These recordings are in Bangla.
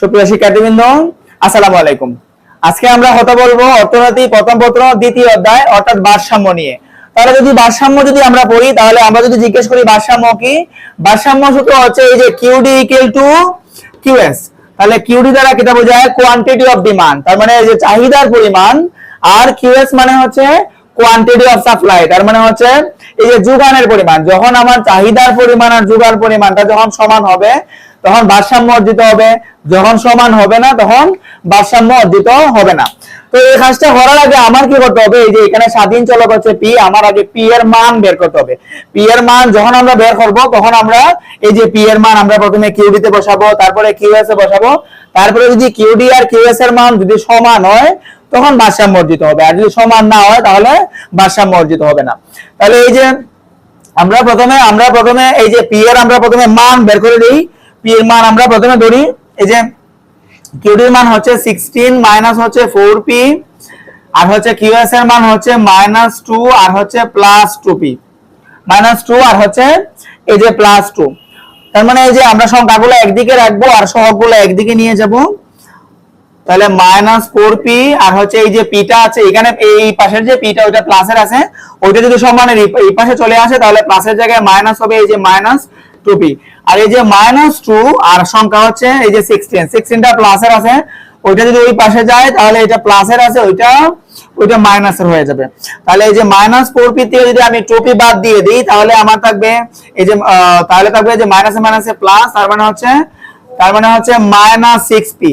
সুপ্রিয় শিক্ষার্থীবৃন্দ, আসসালামু আলাইকুম। আজকে আমরা কথা বলব অর্থনীতি প্রথম দ্বিতীয় অধ্যায়, অর্থাৎ ভারসাম্য নিয়ে। তাহলে যদি ভারসাম্য যদি আমরা পড়ি, তাহলে আমরা যদি জিজ্ঞেস করি ভারসাম্য কি? ভারসাম্য সূত্র হচ্ছে এই যে কিউডি ইকুয়াল টু কিউএস তাহলে কিউডি দ্বারা কিটা বোঝায়? কোয়ান্টিটি অফ ডিমান্ড তার মানে যে চাহিদার পরিমাণ, আর কিউএস মানে হচ্ছে কোয়ান্টিটি অফ সাপ্লাই তার মানে হচ্ছে এই যে যোগানের পরিমাণ। যখন আমার চাহিদার পরিমাণ আর যোগান পরিমাণটা যখন সমান হবে তখন ভারসাম্য অর্জিত হবে। যখন সমান হবে না, তখন ভারসাম্য অর্জিত হবে না। তো এই কাজটা করার আগে আমার কি করতে হবে? এই যে এখানে স্বাধীন চলক হচ্ছে পি আমার আগে পি এর মান বের করতে হবে। পি এর মান যখন আমরা বের করব, তখন আমরা এই যে পি এর মান আমরা প্রথমে কিউডি তে বসাবো, তারপরে কিউএস এ বসাবো। তারপরে যদি কিউডি আর কিউএস এর মান যদি সমান হয়, তখন ভারসাম্য অর্জিত হবে। আর যদি সমান না হয়, তাহলে ভারসাম্য অর্জিত হবে না। তাহলে এই যে আমরা প্রথমে আমরা প্রথমে এই যে পি এর আমরা প্রথমে মান বের করে দিই। এর মান আমরা প্রথমে ধরি, এই যে কিউডির মান হচ্ছে সিক্সটিন মাইনাস হচ্ছে আর হচ্ছে কিউএস এর মান হচ্ছে আর হচ্ছে plus two P minus two আর হচ্ছে এই যে তার মানে এই যে আমরা সংখ্যাগুলো একদিকে রাখব আর সহগগুলো একদিকে নিয়ে যাব। তাহলে মাইনাস ফোর পি আর হচ্ছে এই যে পিটা আছে, এখানে এই পাশের যে পিটা ওইটা প্লাসের আছে। ওইটা যদি সমানের এই পাশে চলে আসে, তাহলে প্লাসের জায়গায় মাইনাস হবে এই যে মাইনাস টু পি আর এই যে মাইনাস টু আর সংখ্যা হচ্ছে এই যে সিক্সটিন সিক্সটিনটা প্লাসের আছে, ওইটা যদি ওই পাশে যায়, তাহলে এটা প্লাসের আছে, ওইটা ওইটা মাইনাসের হয়ে যাবে। তাহলে এই যে মাইনাস ফোর পি থেকে যদি আমি টু পি বাদ দিয়ে দিই, তাহলে আমার থাকবে এই যে তাহলে থাকবে যে মাইনাসে মাইনাসে প্লাস তার মানে হচ্ছে, তার মানে হচ্ছে মাইনাস সিক্স পি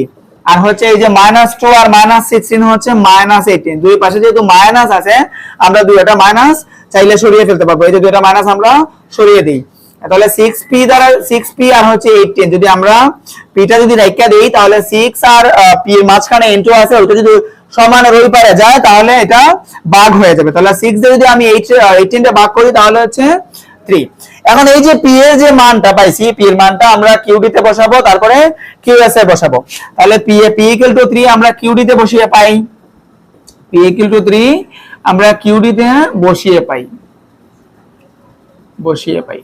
আর হচ্ছে এই যে মাইনাস টু আর মাইনাস সিক্সটিন হচ্ছে মাইনাস এইটিন দুই পাশে যেহেতু মাইনাস আছে, আমরা দুইটা মাইনাস চাইলে সরিয়ে ফেলতে পারব। এই যে দুইটা মাইনাস আমরা সরিয়ে দিই। তাহলে সিক্স দ্বারা সিক্স পি আর হচ্ছে এইটিন যদি আমরা পিটা যদি রেখা দিই, তাহলে সিক্স আর পি এর মাঝখানে ইন্টু আছে ওটা যদি সমান ওই পারে যায়, তাহলে এটা ভাগ হয়ে যাবে। তাহলে সিক্স দিয়ে যদি আমি এইট এইটিনটা ভাগ করি, তাহলে হচ্ছে থ্রি এখন এই যে পি এর যে মানটা পাইছি পি এর মানটা আমরা কিউডি তে বসাবো, তারপরে কিউএস এ বসাবো। তাহলে পি এ পি ইকুয়াল টু 3 আমরা কিউডি তে বসিয়ে পাই। পি ইকুয়াল টু 3 আমরা তে বসিয়ে পাই। বসিয়ে পাই।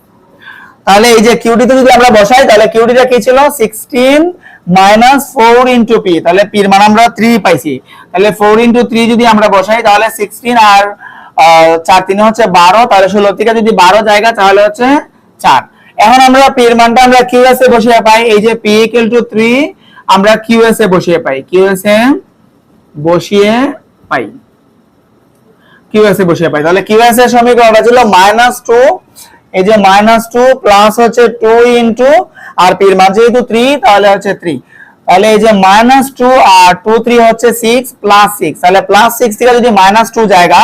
তাহলে এই যে কিউডি তে যদি আমরা বসাই, তাহলে কিউডি টা কি ছিল? 16 মাইনাস ফোর ইন্টু পি তাহলে পির মান আমরা 3 পাইছি। তাহলে 4 ইন্টু 3 যদি আমরা বসাই, তাহলে 16 আর চার তিনে হচ্ছে 12 তাহলে 16 থেকে যদি 12 জায়গা, তাহলে হচ্ছে 4 এখন আমরা পির মানটা আমরা কিউএস এ বসিয়ে পাই। এই যে পি ইকুয়াল টু 3 আমরা কিউএস এ বসিয়ে পাই। কিউএস এ বসিয়ে পাই। কিউএস এ বসিয়ে পাই। তাহলে কিউএস এর সমীকরণটা ছিল মাইনাস টু এই যে মাইনাস টু প্লাস হচ্ছে টু ইন্টু আর পির মান যেহেতু থ্রি তাহলে হচ্ছে থ্রি তাহলে এই যে মাইনাস টু আর টু থ্রি হচ্ছে সিক্স প্লাস সিক্স তাহলে প্লাস সিক্স থেকে যদি মাইনাস টু জায়গা,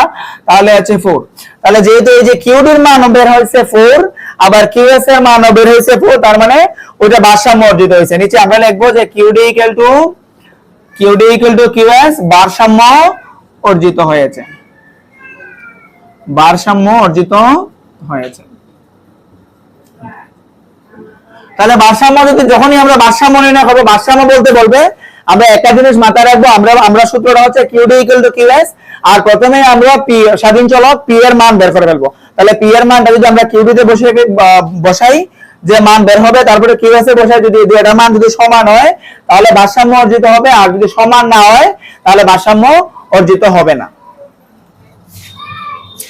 তাহলে হচ্ছে ফোর তাহলে যেহেতু এই যে কিউডির মান বের হয়েছে ফোর আবার কিউএস এর মান বের হয়েছে ফোর তার মানে ওইটা ভারসাম্য অর্জিত হয়েছে। নিচে আমরা লিখব যে QD equal to QD equal to QS ভারসাম্য অর্জিত হয়েছে। ভারসাম্য অর্জিত হয়েছে। তাহলে ভারসাম্য যদি যখনই আমরা ভারসাম্য নির্ণয় করব, ভারসাম্য বলতে বলবে, আমরা একটা জিনিস মাথায় রাখব, আমরা আমরা সূত্রটা হচ্ছে কিউডি ইকুয়াল টু কিউএস আর প্রথমে আমরা পি স্বাধীন চলক পি এর মান বের করে ফেলব। তাহলে পি এর মানটা যদি আমরা কিউডি তে বসে বসাই, যে মান বের হবে, তারপরে কিউএস এ বসাই, যদি দুইটা মান যদি সমান হয়, তাহলে ভারসাম্য অর্জিত হবে, আর যদি সমান না হয়, তাহলে ভারসাম্য অর্জিত হবে না।